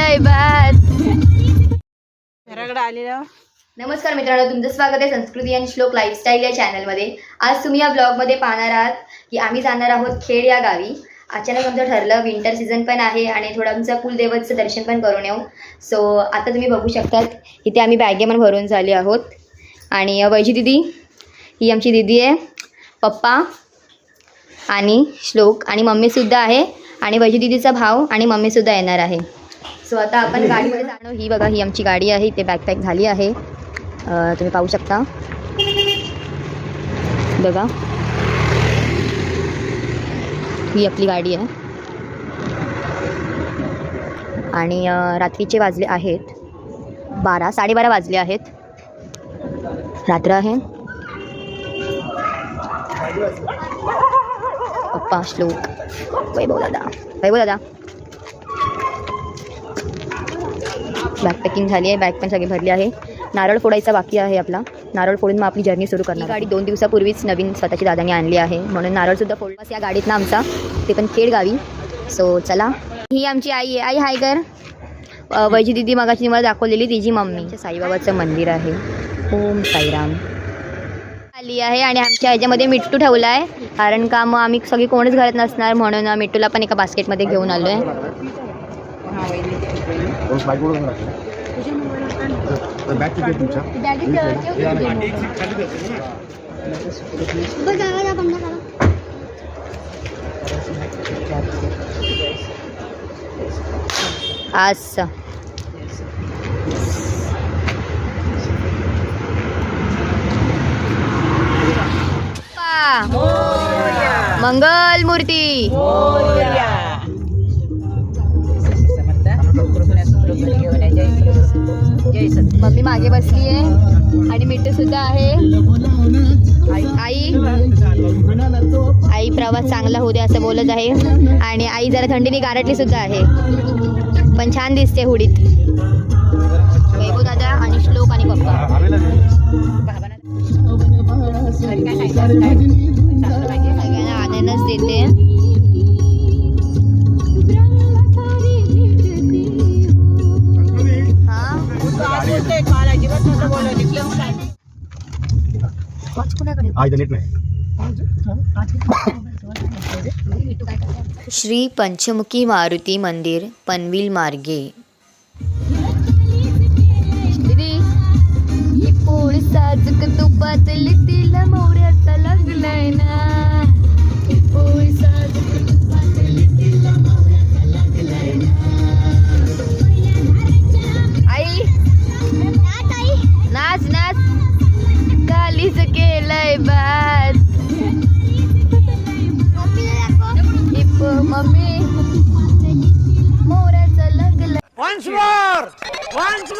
केलंय भात घराकडे आलेलं. नमस्कार मित्रांनो तुमचं स्वागत आहे संस्कृती आणि श्लोक लाईफस्टाईल या चॅनलमध्ये आज तुम्ही या ब्लॉगमध्ये पाहणार आहात की आम्ही जाणार आहोत खेड या गावी. अचानक आमचं ठरलं विंटर सीझन पण आहे आणि थोडं आमचं कुलदेवतचं दर्शन पण करून येऊ. सो आता तुम्ही बघू शकतात इथे आम्ही बॅगे पण भरून झाले आहोत. आणि वैजी दिदी ही आमची दिदी आहे पप्पा आणि श्लोक. आणि मम्मीसुद्धा आहे आणि वैजी दिदीचा भाव आणि मम्मीसुद्धा येणार आहे. सो आता आपण गाडीमध्ये जाणं ही बघा ही आमची गाडी आहे इथे बॅकपॅक झाली आहे. तुम्ही पाहू शकता. बघा. ही आपली गाडी आहे. आणि रात्रीचे वाजले आहेत. बारा साडेबारा वाजले आहेत. रात्र आहे. पप्पा श्लोक. वैभव दादा वैभव दादा बॅग पॅकिंग झाली आहे. बॅग पण सगळी भरली आहे. नारळ फोडायचा बाकी आहे आपला. नारळ फोडून मग आपली जर्नी सुरू करणार. गाडी दोन दिवसापूर्वीच नवीन स्वतःची दादाने आणली आहे. म्हणून नारळसुद्धा फोडलास या गाडीतनं आमचा. ते पण खेड गावी सो चला. ही आमची आई आहे. आई हाय कर वैजी दिदी मगाची मला दाखवलेली तिची मम्मी. साईबाबाचं मंदिर आहे. ओम साईराम. आली आहे आणि आमच्या ह्याच्यामध्ये मिट्टू ठेवला आहे. कारण का मग आम्ही सगळी कोणच घरात नसणार. म्हणून मिट्टूला पण एका बास्केटमध्ये घेऊन आलो आहे बॅग किती आहे तुमच्या? असं. मंगल मूर्ती. मम्मी मागे बसली आहे आणि मिठ सुद्धा आहे. आई आई. प्रवास चांगला होऊ दे असं बोलत आहे. आणि आई जरा थंडीने गारटली सुद्धा आहे. पण छान दिसते हुडीत. वैभू दादा आणि श्लोक आणि पप्पा. सगळ्यांना आनंदच देते. श्री पंचमुखी मारुती मंदिर पनविल मार्गे. ही पोळी साजूक तुपात लिटीला मोऱ्याचा लागलाय ना. ही पोळी साजूक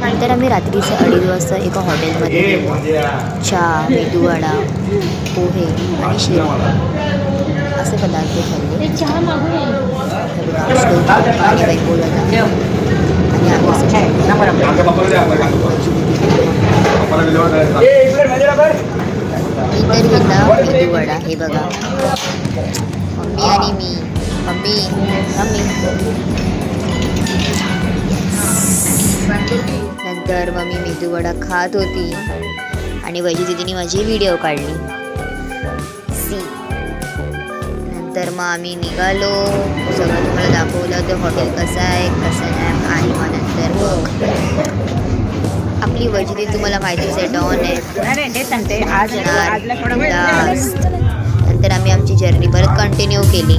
नंतर आम्ही रात्रीचे अडीच वाजता एका हॉटेलमध्ये चहा मेदूवडा पोहे आणि शिरा असे पदार्थ खाल्ले. तर बघा, आम्ही मी तर हे बघा मम्मी आणि मी मम्मी मम्मी नंतर मम्मी मेदूवडा खात होती. आणि वैजी दिदीने माझी व्हिडिओ काढली. नंतर मग आम्ही निघालो. सगळं तुम्हाला दाखवलं ते हॉटेल कसं आहे कसं नाही आणि मग नंतर मग आपली वैजदी तुम्हाला माहितीच आहे डॉन आहे. आज नंतर आम्ही आमची जर्नी परत कंटिन्यू केली.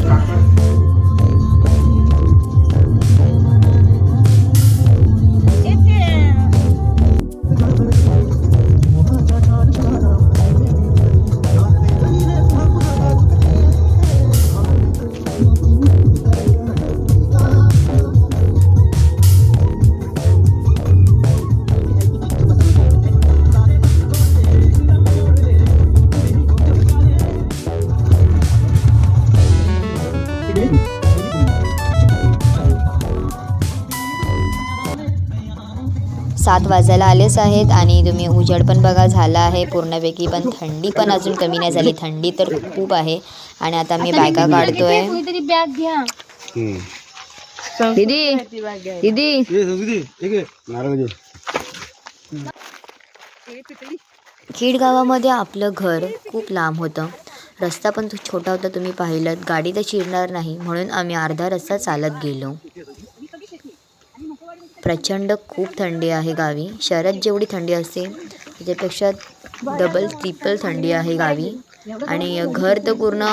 सात वाजायला आलेच आहेत आणि तुम्ही उजेड पण बघा झाला आहे. पूर्णपैकी पण थंडी पण अजून कमी नाही झाली. थंडी तर खूप आहे. आणि आता मी बायका काढतोय. दीदी दीदी. खेड गावामध्ये आपलं घर खूप लांब होतं. रस्ता पण तो छोटा होता तुम्ही पाहिलं. गाडी तर शिरणार नाही. म्हणून आम्ही अर्धा रस्ता चालत गेलो. प्रचंड खूप थंडी आहे गावी. शहरात जेवढी थंडी असते त्याच्यापेक्षा डबल ट्रिपल थंडी आहे गावी. आणि घर तर पूर्ण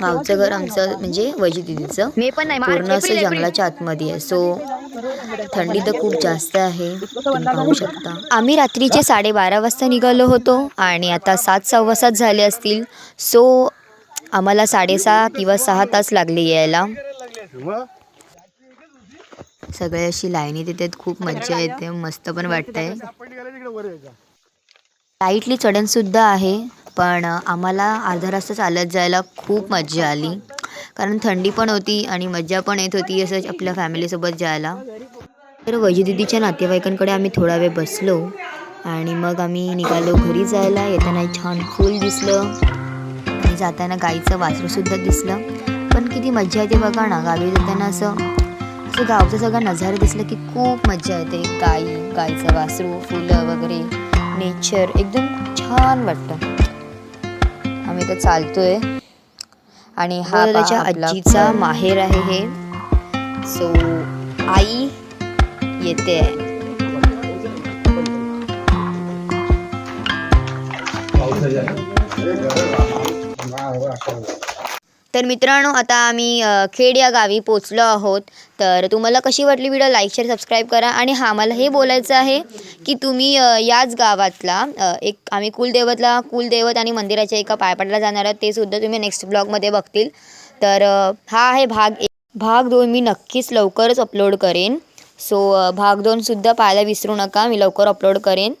गावचं घर आमचं म्हणजे वैजी दिदीचं. पूर्ण असं जंगलाच्या आतमध्ये आहे. सो थंडी तर खूप जास्त आहे. तुम्ही पाहू शकता. आम्ही रात्रीचे साडेबारा वाजता निघालो होतो आणि आता सात सव्वा सात झाले असतील. सो आम्हाला साडेसहा किंवा सहा तास लागले यायला. सगळे अशी लाईनी देतात खूप मज्जा येते मस्त पण वाटतंय. लाईटली चढणसुद्धा आहे पण आम्हाला अर्धा रस्ता चालत जायला खूप मज्जा आली. कारण थंडी पण होती आणि मज्जा पण येत होती असं आपल्या फॅमिलीसोबत जायला. तर वैजदीदीच्या नातेवाईकांकडे आम्ही थोडा वेळ बसलो आणि मग आम्ही निघालो घरी जायला. येताना छान फूल दिसलं आणि जाताना गाईचं वासरूसुद्धा दिसलं. पण किती मज्जा येते बघा ना गावी जाताना असं असं गावचं सगळं नजारा दिसलं की खूप मज्जा येते. गाई गाईचं वासरू फुलं वगैरे नेचर एकदम छान वाटतं. आम्ही तर चालतोय. आणि हा त्याच्या आजीचा माहेर आहे हे. सो आई येते. तर मित्रांनो आता आम्ही खेड या गावी पोचलो आहोत. तर तुम्हाला कशी वाटली व्हिडिओ लाईक शेअर सबस्क्राईब करा. आणि हा मला हे बोलायचं आहे की तुम्ही याच गावातला एक आम्ही कुलदेवतला कुलदेवत आणि मंदिराच्या एका पायपाटला जाणार आहोत. ते सुद्धा तुम्ही नेक्स्ट ब्लॉगमध्ये बघतील. तर हा आहे भाग एक. भाग दोन मी नक्कीच लवकरच अपलोड करेन. सो भाग दोनसुद्धा पाहायला विसरू नका. मी लवकर अपलोड करेन.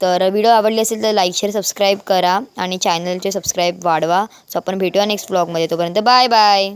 तर व्हिडिओ आवडली असेल तर लाईक शेअर सबस्क्राईब करा आणि चॅनलचे सबस्क्राईब वाढवा. सो आपण भेटूया नेक्स्ट ब्लॉगमध्ये तोपर्यंत बाय बाय